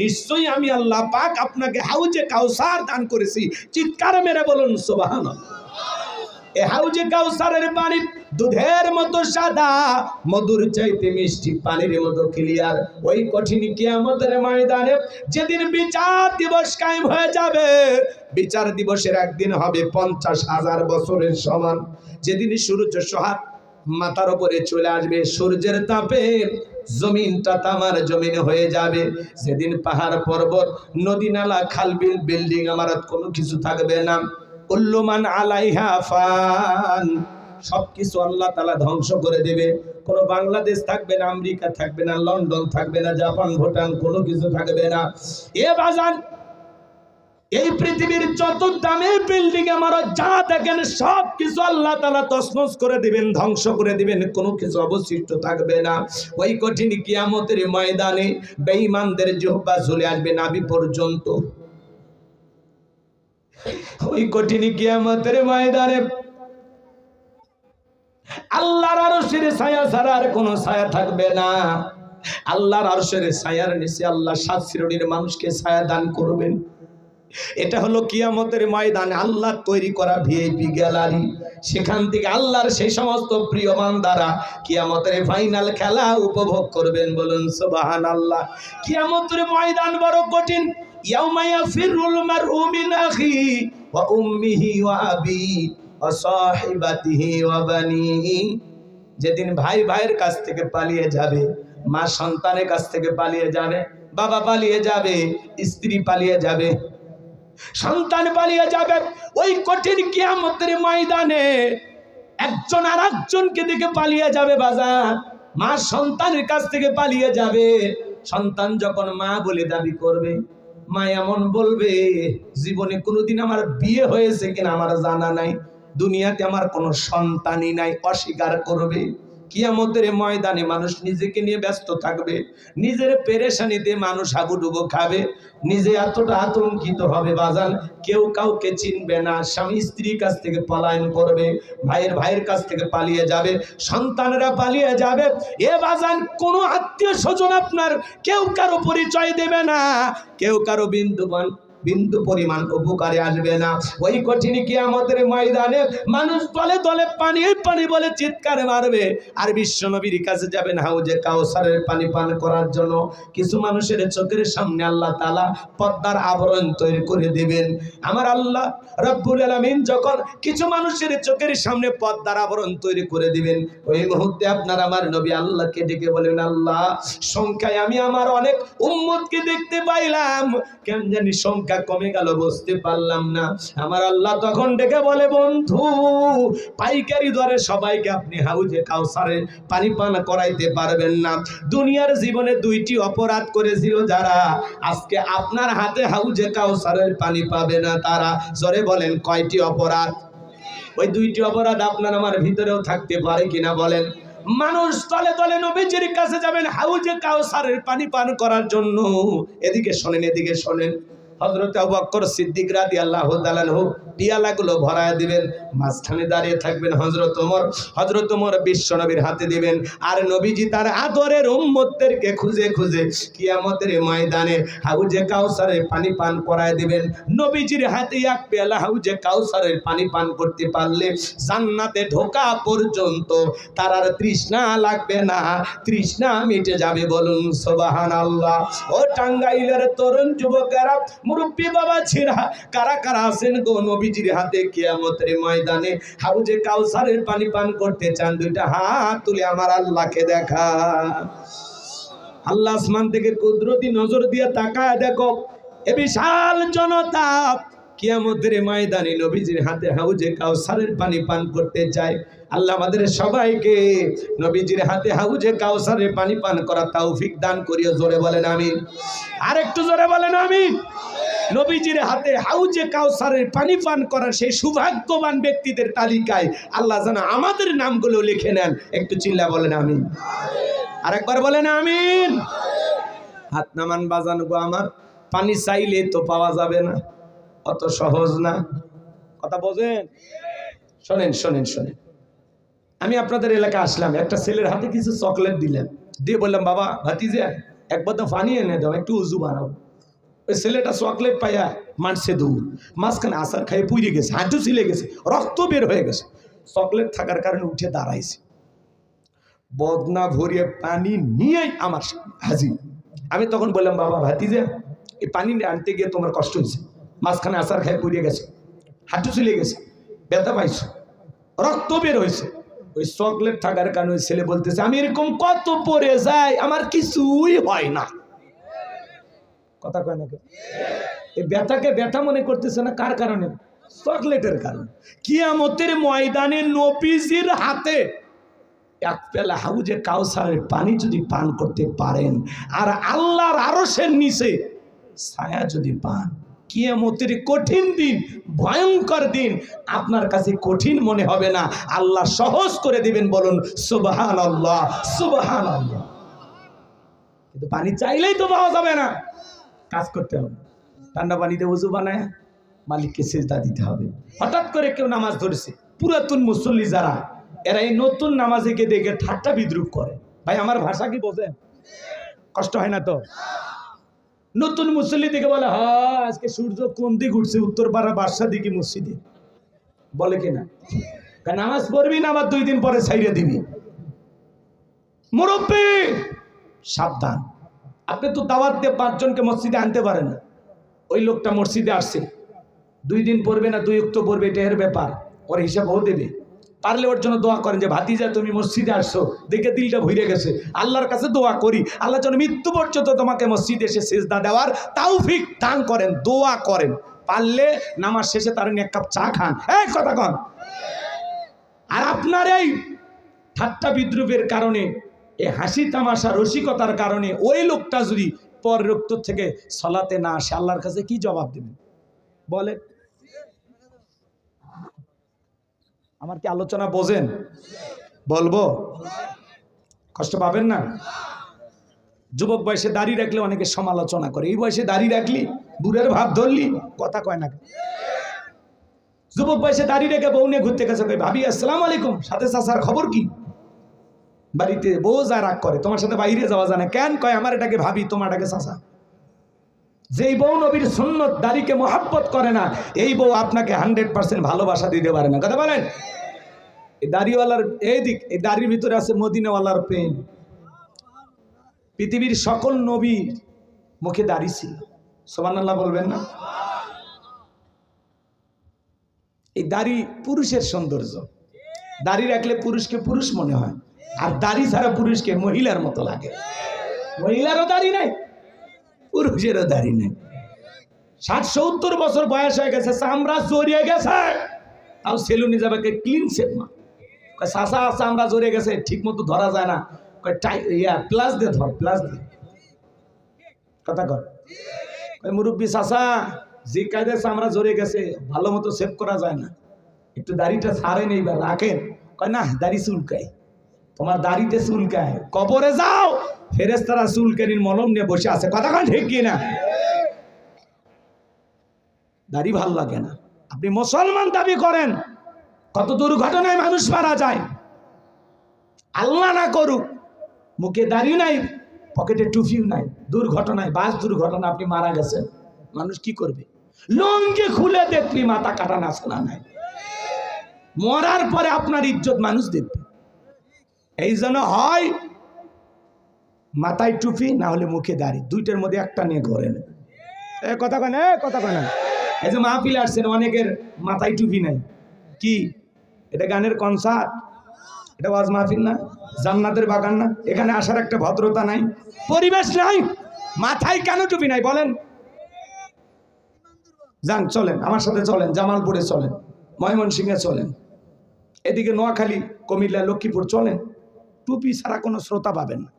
নিশ্চয়ই আমি আল্লাহ পাক আপনাকে হাউজে কাউসার দান করেছি। চিৎকার মেরে বলুন, সুবহানাল্লাহ। এ হাউজে কাউসারের পানি দুধের মতো সাদা, মধুর চাইতে মিষ্টি পানির মতো ক্লিয়ার ওই কঠিন কিয়ামতের ময়দানে যেদিন বিচার দিবস কায়েম হয়ে যাবে, বিচার দিবসের একদিন হবে পঞ্চাশ হাজার বছরের সমান। যেদিন সূর্য সোহাগ মাথার উপরে চলে আসবে, সূর্যের তাপে জমিনটা তামার জমিন হয়ে যাবে। সেদিন পাহাড় পর্বত, নদী নালা, খাল বিল, বিল্ডিং আমার কোনো কিছু থাকবে না। উল্লুমান আলাইহা ফান। সবকিছু আল্লাহ তালা ধ্বংস করে দেবে। কোনো বাংলাদেশ থাকবে না, আমেরিকা থাকবে না, লন্ডন থাকবে না, জাপান, ভুটান কোনো কিছু থাকবে না। এ বাজান এই পৃথিবীর যত দামের বিল্ডিং আমার যা দেখেন সব কিছু আল্লাহ তালা তসমস করে দিবেন, ধ্বংস করে দিবেন, কোনো কিছু অবশিষ্ট থাকবে না। ওই কঠিন কিয়ামতের ময়দানে বেঈমানদের জোহবা চলে আসবে নাবি পর্যন্ত। ওই কঠিন কিয়ামতের ময়দানে আল্লাহর আরশের ছায়া ছাড়া আর কোনো ছায়া থাকবে না। আল্লাহর আরশের ছায়ার নিচে আল্লাহ সাত শ্রেণির মানুষকে ছায়া দান করবেন। এটা হলো কিয়ামতের ময়দানে আল্লাহ তৈরি করা ভিআইপি গ্যালারি। সেখান থেকে আল্লাহর সেই সমস্ত প্রিয় বান্দারা কিয়ামতের ফাইনাল খেলা উপভোগ করবেন বলুন সুবহান আল্লাহ কিয়ামতের ময়দান বড় কঠিন। ইয়াউমা ইয়াফিরুল মারউ মিন আখি ওয়া উম্মিহি ওয়া আবি ওয়া সাহিবাতিহি ওয়া বানিহি যেদিন ভাই ভাইয়ের কাছ থেকে পালিয়ে যাবে, মা সন্তানের কাছ থেকে পালিয়ে যাবে, বাবা পালিয়ে যাবে, স্ত্রী পালিয়ে যাবে সন্তান পালিয়ে যাবে। ওই কঠিন কিয়ামতের ময়দানে একজন আর একজনকে দেখে পালিয়ে যাবে বাজার। মা সন্তানের কাছ থেকে পালিয়ে যাবে। সন্তান যখন মা বলে দাবি করবে, মা এমন বলবে, জীবনে কোনোদিন আমার বিয়ে হয়েছে কিনা আমার জানা নাই। দুনিয়াতে আমার কোনো সন্তানই নাই। অস্বীকার করবে। কিয়ামতের ময়দানে মানুষ নিজেকে নিয়ে ব্যস্ত থাকবে, নিজের পেরেশানিতে মানুষ হাবুডুবু খাবে, নিজে এতটা আতঙ্কিত হবে বাজান, কেউ কাউকে চিনবে না, স্বামী স্ত্রীর কাছ থেকে পলায়ন করবে, ভাইয়ের ভাইয়ের কাছ থেকে পালিয়ে যাবে, সন্তানরা পালিয়ে যাবে। এ বাজান, কোনো আত্মীয় স্বজন আপনার কেউ কারও পরিচয় দেবে না, কেউ কারও বিন্দুবান বিন্দু পরিমাণ উপকারে আসবে না। ওই কঠিন কিয়ামতের ময়দানে মানুষ দলে দলে পানি পানি বলে চিৎকার মারবে। আর বিশ্ব নবীর কাছে যাবেন হাউজে কাউসারের পানি পান করার জন্য। কিছু মানুষের চোখের সামনে আল্লাহ তালা পদ্মার আবরণ তৈরি করে দেবেন। আমার আল্লাহ রব্বুল আলমিন যখন কিছু মানুষের চোখের সামনে পদ্মার আবরণ তৈরি করে দিবেন, ওই মুহূর্তে আপনার আমার নবী আল্লাহকে ডেকে বলেন আল্লাহ, সংখ্যায় আমি আমার অনেক উম্মতকে দেখতে পাইলাম। কেন জানি সংখ্যা কমে গেল, বুঝতে পারলাম না। আমার আল্লাহ তখন ডেকে বলে, বন্ধু, পাইকারি দরে সবাইকে আপনি হাউজে কাউসারে পানি পান করাইতে পারবেন না। দুনিয়ার জীবনে দুইটি অপরাধ করেছিল যারা। আজকে আপনার হাতে হাউজে কাউসারের পানি পাবে না তারা। জোরে বলেন, কয়টি অপরাধ? ওই দুইটি অপরাধ আপনার আমার ভিতরেও থাকতে পারে কিনা বলেন? মানুষ তলে তলে নবীজির কাছে যাবেন হাউজে কাউসারের পানি পান করার জন্য। এদিকে শোনেন এদিকে শোনেন। হজরত আবু বকর সিদ্দিক রাদি আল্লাহ তালানহু পিয়ালাগুলো ভরায় দিবেন, মাঝখানে দাঁড়িয়ে থাকবেন হজরত ওমর। হজরত ওমর বিশ্ব নবীর হাতে দিবেন, আর নবীজি তার আদরের উম্মতদেরকে খুঁজে খুঁজে কিয়ামতের ময়দানে হাউজে কাউসারের পানি পান করায় দিবেন। নবীজির হাতে এক পেয়ালা হাউজে কাউসারের পানি পান করতে পারলে জান্নাতে ঢোকা পর্যন্ত তার আর তৃষ্ণা লাগবে না। তৃষ্ণা মিটে যাবে বলুন সোবাহান আল্লাহ ও টাঙ্গাইলের তরুণ যুবকেরা মুরব্বী বাবা ছিরা কারা কারা আছেন গো নবীজির হাতে কিয়ামতের ময়দানে? হাউজে কাউসারের পানি পান করতে চান, দুইটা হাত তুলে আমার আল্লাহকে দেখা। আল্লাহ আসমান থেকে কুদরতি নজর দিয়ে তাকায় দেখো, এ বিশাল জনতা কিয়ামতের ময়দানে নবীজির হাতে হাউজে কাউসারের পানি পান করতে চায়। আল্লাহ আমাদের সবাইকে নবীজির হাতে হাউজে কাউসারে পানি পান করা তৌফিক দান করিও, জোরে বলেন আমিন। আর একটু জোরে বলেন আমিন। নবীজির হাতে হাউজে কাউসারের পানি পান করার সেই সৌভাগ্যবান ব্যক্তিদের তালিকায় আল্লাহ যেন আমাদের নামগুলো লিখে নেন। একটু চিল্লা বলেন, আমিন। আরেকবার বলেন, আমিন। হাত নামান বাজান গো আমার। পানি চাইলে তো পাওয়া যাবে না। অত সহজ না। কথা বোঝেন? শোনেন শোনেন শোনেন। আমি আপনাদের এলাকায় আসলাম। একটা ছেলের হাতে কিছু চকলেট দিলেন। দিয়ে বললাম, বাবা, ভাতিজা, এক বোতল পানি এনে দাও, একটু উজু বানাও। ওই ছেলেটা চকলেট পাইয়া মারছে দৌড়। মাঝখানে আসার খাইয়ে পুড়ে গেছে, হাঁটু ছিলে গেছে, রক্ত বের হয়ে গেছে। চকলেট থাকার কারণে উঠে দাঁড়াইছে। বদনা ভরিয়ে পানি নিয়েই আমার হাজির। আমি তখন বললাম, বাবা, ভাতিজা, এই পানি আনতে গিয়ে তোমার কষ্ট হয়েছে। মাঝখানে আসার খাই পুড়িয়ে গেছে, হাঁটু চলে গেছে, ব্যথা পাইছো, রক্ত বের হয়েছে। ওই চকলেট থাকার কারণে ওই ছেলে বলতেছে, আমি এরকম কত পরে যাই, আমার কিছুই হয় না। কথা কয় না কেউ? এই ব্যথাকে ব্যথা মনে করতেছে না? কার কারণে? চকলেটের কারণে। কিয়ামতের ময়দানে নবীজির হাতে এক পেলা হাউজে কাউসারের পানি যদি পান করতে পারেন, আর আল্লাহর আরশের নিচে ছায়া যদি পান, কিয়ামতের কঠিন দিন, ভয়ঙ্কর দিন আপনার কাছে কঠিন মনে হবে না? আল্লাহ সহজ করে দিবেন বলুন সুবহান আল্লাহ সুবহান আল্লাহ কিন্তু পানি চাইলেই তো পাওয়া যাবে না। কাজ করতে হবে। ঠান্ডা পানিতে উজু বানায় মালিককে সেজদা দিতে হবে। হঠাৎ করে কেউ নামাজ ধরেছে। পুরাতন মুসল্লি যারা, এরা এই নতুন নামাজিকে দেখে ঠাট্টা বিদ্রুপ করে। ভাই, আমার ভাষা কি বোঝেন? কষ্ট হয় না তো? নতুন মুসল্লি দেখে বলে, হা, আজকে সূর্য কোন দিক উঠছে? উত্তর পাড়া বাদশা দিকে মসজিদে। বলে কিনা নামাজ পড়বি না, আবার দুই দিন পরে ছাইড়ে দিবি। মুরব্বী, সাবধান। আপনি তো দাওয়াত দিয়ে পাঁচজনকে মসজিদে আনতে পারেন না। ওই লোকটা মসজিদে আসছে। দুই দিন পড়বে না, দুই উক্ত পড়বে, এটা এর ব্যাপার। ওর হিসাব ও দেবে। পারলে ওর জন্য দোয়া করেন যে, ভাতিজা, তুমি মসজিদে আসছো। দেখে দিলটা ভইরে গেছে। আল্লাহর কাছে দোয়া করি। আল্লাহ যেন মৃত্যু পর্যন্ত তোমাকে মসজিদে এসে সেজদা দেওয়ার তাওফিক দান করেন, দোয়া করেন। পারলে নামাজ শেষে তার এক কাপ চা খান। এই কথা কন। আর আপনার এই ঠাট্টা বিদ্রুপের কারণে এই হাসি তামাশা রসিকতার কারণে ওই লোকটা যদি পর রক্ত থেকে সলাতে না আসে, আল্লাহর কাছে কি জবাব দেবেন? বলে আমার কি আলোচনা বোঝেন? বলব? কষ্ট পাবেন না? যুবক বয়সে দাড়ি রাখলে অনেকে সমালোচনা করে। এই বয়সে দাড়ি রাখলি, বুড়ের ভাব ধরলি, কথা কয় না যুবক বয়সে দাঁড়িয়ে রেখে বউ নিয়ে ঘুরতে গেছে ভাবি, আসসালাম আলাইকুম, সাথে চাষার খবর কি? বাড়িতে বউ যা রাগ করে, তোমার সাথে বাইরে যাওয়া যায় না। কেন কয়, আমার এটাকে ভাবি তোমারটাকে চাষা যেই বউ নবীর সুন্নত, দাড়িকে মহাব্বত করে না, এই বউ আপনাকে হান্ড্রেড পার্সেন্ট ভালোবাসা দিতে পারে না। কথা বলেন? এই দাড়িওয়ালার এই দিক এই দাড়ির ভিতরে আছে মদিনাওয়ালার প্রেম। পৃথিবীর সকল নবীর মুখে দাড়ি ছিল। সোমান আল্লাহ বলবেন না? এই দাড়ি পুরুষের সৌন্দর্য। দাড়ি রাখলে পুরুষকে পুরুষ মনে হয়। আর দাড়ি ছাড়া পুরুষকে মহিলার মতো লাগে। মহিলারও দাড়ি নাই, পুরুষেরও দাড়ি নেই। ষাট সত্তর বছর বয়স হয়ে গেছে, চামড়া জড়িয়ে গেছে। তাও সেলুনি যাবে ক্লিন শেপ কয় চাষা চামড়া জড়িয়ে গেছে ঠিক মতো ধরা যায় না। ইয়া প্লাস দিয়ে ধর প্লাস দিয়ে। কথা কর। মুরব্বী চাষা যে কায়দায় চামড়া জড়িয়ে গেছে, ভালো মতো সেভ করা যায় না। একটু দাড়িটা ছাড়েন এইবার, রাখেন। কয়, না, দাড়ি চুলকায় তোমার দাড়িতে চুলকায় কবরে যাও। ফেরেস্তারা চুলকানির মলম নিয়ে বসে আছে। কন ঠিক কি না? দাড়ি ভালো লাগে না। আপনি মুসলমান দাবি করেন, কত দুর্ঘটনায় মানুষ মারা যায়। আল্লাহ না করুক, মুখে দাড়ি নাই, পকেটে টুফিও নাই। দুর্ঘটনায়, বাস দুর্ঘটনা, আপনি মারা গেছেন। মানুষ কি করবে? লঙ্গি খুলে দেখবি মাথা কাটা না শোনা নাই। মরার পরে আপনার ইজ্জত মানুষ দেখবে। এই জন্য হয়, মাথায় টুপি, না হলে মুখে দাড়ি। দুইটার মধ্যে একটা নিয়ে ঘরে এ, কথা কেন কথা কেন এই যে মাহফিল আসছেন, অনেকের মাথায় টুপি নাই। কি? এটা গানের কনসার্ট এটা ওয়াজ মাহফিল না? জান্নাতের বাগান না? এখানে আসার একটা ভদ্রতা নাই? পরিবেশ নাই? মাথায় কেন টুপি নাই, বলেন? যান, চলেন, আমার সাথে চলেন, জামালপুরে চলেন, ময়মনসিংহে চলেন। এদিকে নোয়াখালী, কুমিল্লা, লক্ষ্মীপুর, চলেন। টুপি ছাড়া কোনো শ্রোতা পাবেন না।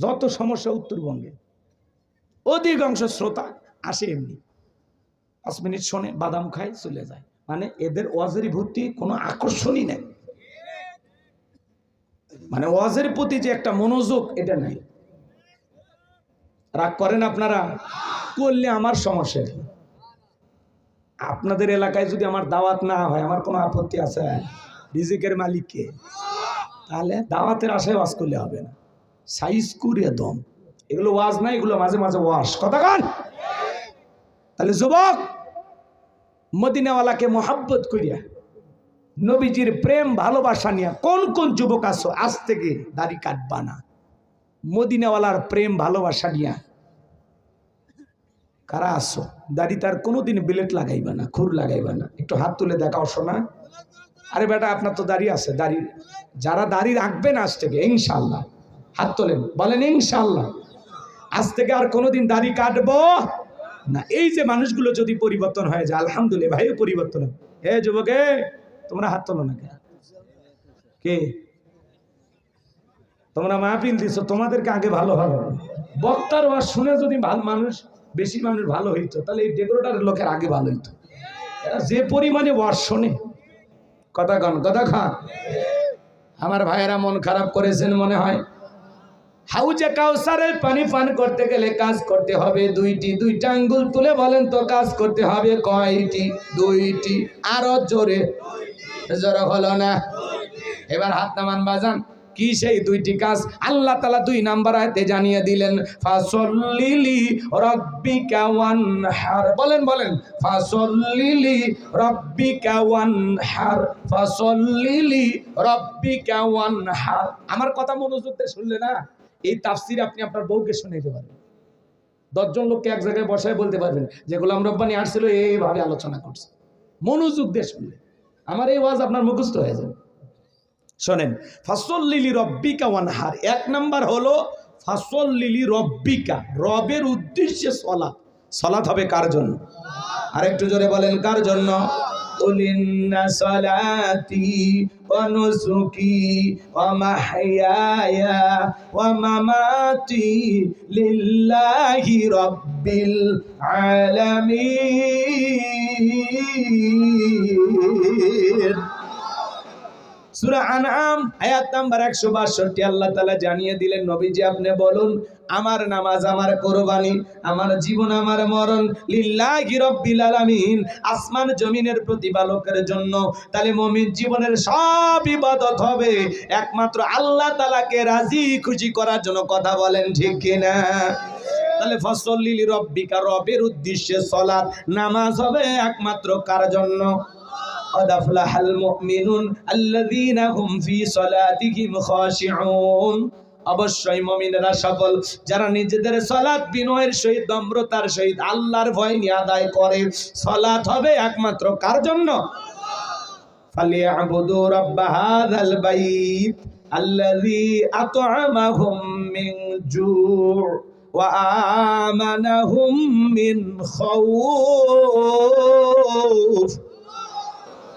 যত সমস্যা উত্তরবঙ্গে, অধিকাংশ শ্রোতা আসে এমনি। পাঁচ মিনিট শোনে, বাদাম খায়, চলে যায়। মানে এদের ওয়াজের ভর্তি কোনো আকর্ষণই নেই। মানে ওয়াজের প্রতি যে একটা মনোযোগ, এটা নাই। রাগ করেন আপনারা? করলে আমার সমস্যা? আপনাদের এলাকায় যদি আমার দাওয়াত না হয়, আমার কোনো আপত্তি আছে? রিজিকের মালিককে, তাহলে দাওয়াতের আশায় ওয়াজ করলে হবে না। সাইজ করে দম। এগুলো ওয়াজ না, এগুলো মাঝে মাঝে ওয়াশ। কথা কান? তাহলে যুবক, মদিনাওয়ালাকে মোহাব্বত করিয়া, নবীজির প্রেম, ভালোবাসা নিয়ে কোন কোন যুবক আছো, আজ থেকে দাড়ি কাটবা না। মদিনাওয়ালার প্রেম, ভালোবাসা নিয়ে কারা আসো দাড়ি তার কোনোদিন বিলেট লাগাইবা না, খুর লাগাইবা না। একটু হাত তুলে দেখাও শোনা। আরে বেটা, আপনার তো দাড়ি আছে, দাড়ি। যারা দাড়ি রাখবেন আজ থেকে ইনশাল্লাহ হাত তোলেন, বলেন ইনশাল্লাহ আজ থেকে আর কোনোদিন দাড়ি কাটবো না। এই যে মানুষগুলো যদি পরিবর্তন হয়ে যায়, আলহামদুলিল্লাহ, ভাইও পরিবর্তন হবে। হে যুবকে, তোমরা হাত তোলো না কে? কে? তোমরা মাহফিল দিচ্ছ তোমাদেরকে আগে ভালো ভালো। বক্তার ওয়াজ শুনে যদি ভালো মানুষ, বেশি মানুষ ভালো হইতো, তাহলে এই ডেকোরেটারের লোকের আগে ভালো হইতো। যে পরিমাণে ওয়াজ শোনে কথা কন কথা খান আমার ভাইয়েরা মন খারাপ করেছেন মনে হয়। হাউজে কাউসারের পানি পান করতে গেলে কাজ করতে হবে দুইটি। দুইটা আঙ্গুল তুলে বলেন তো কাজ করতে হবে কয়টি? দুইটি। আরও জোরে। জোরে হলো না। এবার হাত নামান বাজান। কি সেই দুইটি কাজ? আল্লাহ তালা দুই নাম্বার আয়তে জানিয়ে দিলেন, ফাসল্লিলি রব্বিকা ওয়ানহার। বলেন বলেন, ফাসল্লিলি রব্বিকা ওয়ানহার। ফাসল্লিলি রব্বিকা ওয়ানহার। আমার কথা মনোযোগ দিয়ে শুনলে না? এই তাফসির আপনি আপনার বউকে শুনাইতে পারবেন। দশজন লোককে এক জায়গায় বসায় বলতে পারবেন যে, গোলাম রব্বানি আসছিল, এইভাবে আলোচনা করছে। মনোযোগ দিয়ে শুনলে। আমার এই ওয়াজ আপনার মুখস্থ হয়ে যাবে। শোনেন ফাসল লিলি রব্বিকা ওয়ানহার। এক নাম্বার হলো ফাসল লিলি রব্বিকা রবের উদ্দেশ্যে সলাৎ। সলাৎ হবে কার জন্য? আরেকটু জোরে বলেন, কার জন্য? সলাতি আলামিন। সূরা আনআম, আয়াত নাম্বার 162 আল্লাহ তালা জানিয়ে দিলেন, নবীজি আপনি বলুন, আমার নামাজ আমার কোরবানি, আমার জীবন আমার মরণ, লিল্লাহি আসমান জমিনের প্রতিপালকের জন্য, তাহলে মুমিন জীবনের সব ইবাদত হবে। একমাত্র আল্লাহ তালাকে রাজি খুশি করার জন্য কথা বলেন, ঠিক কিনা? তাহলে ফসল লিলি রব্বিকা, রবের উদ্দেশ্যে সলাৎ, নামাজ হবে একমাত্র কার জন্য? قد أفلح المؤمنون الذين هم في صلاتهم خاشعون অবশ্যই মমিনেরা সফল যারা নিজেদের সলাৎ বিনয়ের সহিত নম্রতার সহিত আল্লাহর ভয় নিয়ে আদায় করে সলাৎ হবে একমাত্র কার জন্য فليعبدوا رب هذا البيت الذي أطعمهم من جوع وآمنهم من خوف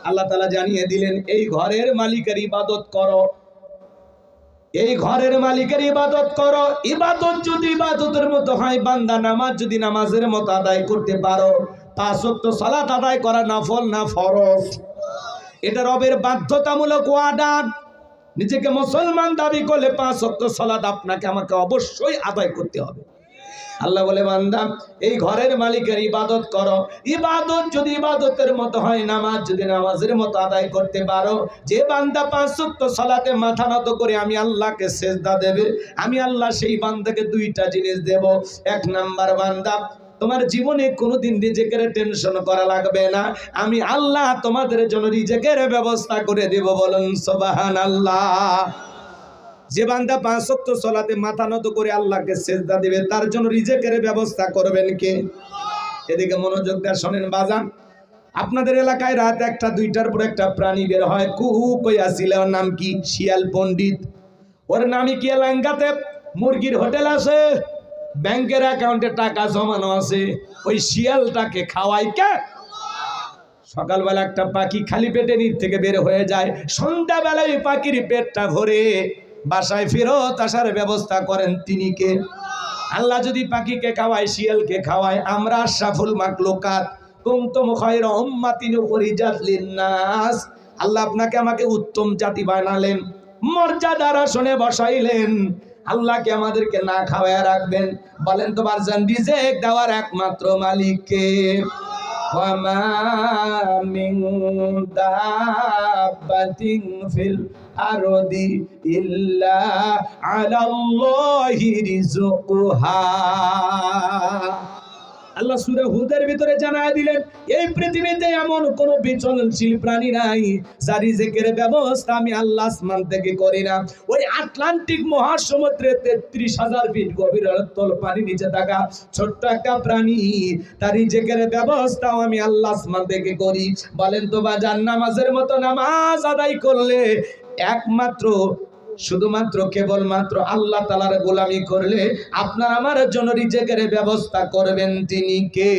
আল্লাহ তালা জানিয়ে দিলেন, এই ঘরের মালিকের ইবাদত করো। এই ঘরের মালিকের ইবাদত করো। ইবাদত যদি ইবাদতের মতো হয়, বান্দা নামাজ যদি নামাজের মতো আদায় করতে পারো পাঁচ ওয়াক্ত সালাত আদায় করা নফল না ফরজ? এটা রবের বাধ্যতামূলক ওয়াডার নিজেকে মুসলমান দাবি করলে পাঁচ ওয়াক্ত সালাত আপনাকে, আমাকে অবশ্যই আদায় করতে হবে। আল্লাহ বলে, বান্দা, এই ঘরের মালিকের ইবাদত করো। ইবাদত যদি ইবাদতের মতো হয়, নামাজ যদি নামাজের মতো আদায় করতে পারো, যে বান্দা পাঁচ সত্য সলাতে মাথা নত করে আমি আল্লাহকে সেজদা দেবে, আমি আল্লাহ সেই বান্দাকে দুইটা জিনিস দেব। এক নাম্বার, বান্দা, তোমার জীবনে কোনোদিন রিজেকের টেনশন করা লাগবে না। আমি আল্লাহ তোমাদের জন্য রিজেকের ব্যবস্থা করে দেব বলুন সোবাহান আল্লাহ যে বান্দা পাঁচ সত্য সলাতে মাথা নত করে আল্লাহকে সেজদা দেবে, তার জন্য রিজেকের ব্যবস্থা করবেন কে? এদিকে মনোযোগ দেওয়া শোনেন বাজান। আপনাদের এলাকায় রাত একটা, দুইটার পর একটা প্রাণী বের হয়। কুহু কইয়াছিল ওর নাম কি? শিয়াল পণ্ডিত। ওর নামই কি এলাঙ্গাতে মুরগির হোটেল আছে। ব্যাংকের অ্যাকাউন্টে টাকা জমানো আছে। ওই শিয়ালটাকে খাওয়াই কে? সকালবেলা একটা পাখি খালি পেটে নিচ থেকে বের হয়ে যায়। সন্ধ্যাবেলায় ওই পাখির পেটটা ভরে। বাসায় ফেরত আসার ব্যবস্থা করেন তিনি কে আল্লাহ যদি পাখিকে খাওয়ায় শিয়ালকে খাওয়ায় আমরা সাফুল মাকলুকাত কুমতুম খায়রা উম্মাতিন উখরিজাত লিন্নাস আল্লাহ আপনাকে আমাকে উত্তম জাতি বানালেন মর্যাদার আসনে বসাইলেন আল্লাহকে আমাদেরকে না খাওয়ায় রাখবেন বলেন তো বারজান রিজেক দেওয়ার একমাত্র মালিককে وما من دابة في আরদি ইল্লা আলাল্লাহি রিজকুহা আল্লাহ সুরে হুদের ভিতরে জানায় দিলেন, এই পৃথিবীতে এমন কোন বিচলনশীল প্রাণী নাই যার রিজেকের ব্যবস্থা আমি আল্লাহ আসমান থেকে করি না। ওই আটলান্টিক মহাসমুদ্রে তেত্রিশ হাজার ফিট গভীর তল পানি নিচে থাকা ছোট্ট একটা প্রাণী তার রিজেকের ব্যবস্থাও আমি আল্লাহ আসমান থেকে করি। বলেন তো বা জান নামাজের মতো নামাজ আদায় করলে একমাত্র, শুধুমাত্র কেবলমাত্র আল্লাহ তালার গোলামি করলে আপনার আমার জন্য রিজেকের ব্যবস্থা করবেন তিনি কে?